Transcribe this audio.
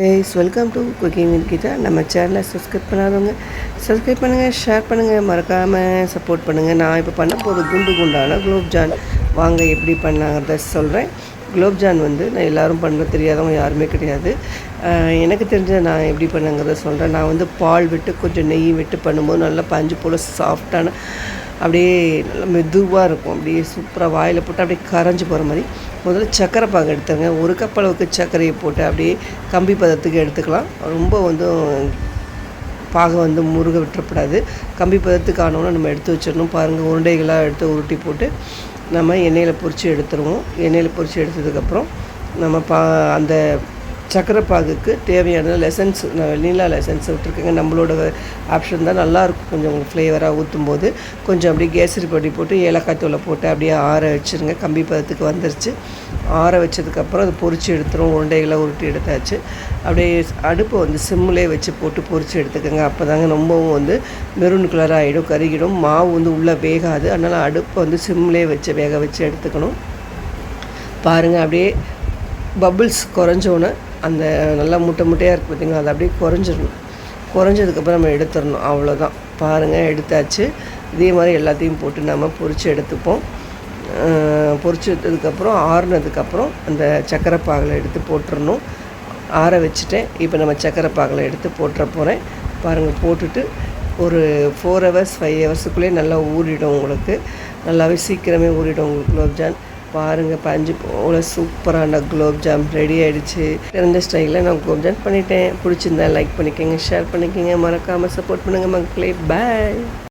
Guys welcome to cooking with Geetha நம்ம சேனலை subscribe பண்ணாதவங்க சப்ஸ்கிரைப் பண்ணுங்கள் ஷேர் பண்ணுங்கள் மறக்காமல் சப்போர்ட் பண்ணுங்கள் நான் இப்போ பண்ண போகிற குண்டு குண்டான குலோப்ஜான் வாங்க எப்படி பண்ணாங்கிறத சொல்கிறேன் குலோப்ஜான் வந்து நான் எல்லோரும் பண்ண தெரியாதவங்க யாருமே கிடையாது. எனக்கு தெரிஞ்ச நான் எப்படி பண்ணங்கிறத சொல்கிறேன் நான் வந்து பால் விட்டு கொஞ்சம் நெய் விட்டு பண்ணும்போது நல்லா பஞ்சு போல் சாஃப்டான அப்படியே நல்லா மெதுவாக இருக்கும். அப்படியே சூப்பராக வாயில் போட்டு அப்படியே கரைஞ்சி போகிற மாதிரி. முதல்ல சர்க்கரை பாகு எடுத்துங்க ஒரு கப் அளவுக்கு சர்க்கரையை போட்டு அப்படியே கம்பி பதத்துக்கு எடுத்துக்கலாம். ரொம்ப வந்து பாகை வந்து முருக விட்டுறக்கூடாது கம்பி பதத்துக்கு ஆனோன்னு நம்ம எடுத்து வச்சிடணும். பாருங்கள் உருண்டைகளாக எடுத்து உருட்டி போட்டு நம்ம எண்ணெயில் பொரித்து எடுத்துருவோம். எண்ணெயில் பொரித்து எடுத்ததுக்கப்புறம் நம்ம பா அந்த சக்கரை பாகுக்கு தேவையான லெசன்ஸ் நான் வெண்ணிலா லெசன்ஸ் விட்டுருக்கேங்க. நம்மளோட ஆப்ஷன் தான் நல்லாயிருக்கும். கொஞ்சம் உங்களுக்கு ஃப்ளேவராக ஊற்றும் போது கொஞ்சம் அப்படியே கேசரி பொடி போட்டு ஏலக்காய் தூளை போட்டு அப்படியே ஆற வச்சுருங்க. கம்பி பதத்துக்கு வந்துருச்சு. ஆற வச்சதுக்கப்புறம் அது பொறிச்சு எடுத்துரும் உருண்டைகளை உருட்டி எடுத்தாச்சு. அப்படியே அடுப்பை வந்து சிம்மிலே வச்சு போட்டு பொரித்து எடுத்துக்கோங்க. அப்போ தாங்க ரொம்பவும் வந்து மெரூன் கலர் ஆகிடும் கருகிடும். மாவு வந்து உள்ளே வேகாது. அதனால் அடுப்பை வந்து சிம்மிலே வச்சு வேக வச்சு எடுத்துக்கணும். பாருங்கள் அப்படியே பபுள்ஸ் குறைஞ்சோன்னே அந்த நல்லா முட்டை முட்டையாக இருக்குது பார்த்தீங்களா அது அப்படியே குறைஞ்சிடணும் குறைஞ்சதுக்கப்புறம் நம்ம எடுத்துடணும் அவ்வளோதான் பாருங்கள் எடுத்தாச்சு. இதே மாதிரி எல்லாத்தையும் போட்டு நம்ம பொரித்து எடுத்துப்போம். பொறிச்சதுக்கப்புறம் எடுத்ததுக்கப்புறம் ஆறுனதுக்கப்புறம் அந்த சக்கரை பாகில் எடுத்து போட்டுடணும் ஆற வச்சுட்டேன். இப்போ நம்ம சக்கரை பாகில் எடுத்து போட்டுற போகிறேன் பாருங்கள் போட்டுட்டு ஒரு ஃபோர் ஹவர்ஸ் ஃபைவ் ஹவர்ஸுக்குள்ளேயே நல்லா ஊறிடும் உங்களுக்கு. நல்லாவே சீக்கிரமே ஊறிடும் உங்களுக்கு குலோப்ஜான். பாருங்கள் பஞ்சு போல் சூப்பரான குலோப்ஜாம் ரெடி ஆகிடுச்சு தெரிஞ்ச ஸ்டைலில் நான் குலோப்ஜாம் பண்ணிட்டேன். பிடிச்சிருந்தா லைக் பண்ணிக்கோங்க ஷேர் பண்ணிக்கோங்க. மறக்காமல் சப்போர்ட் பண்ணுங்கள் மக்களே. பாய்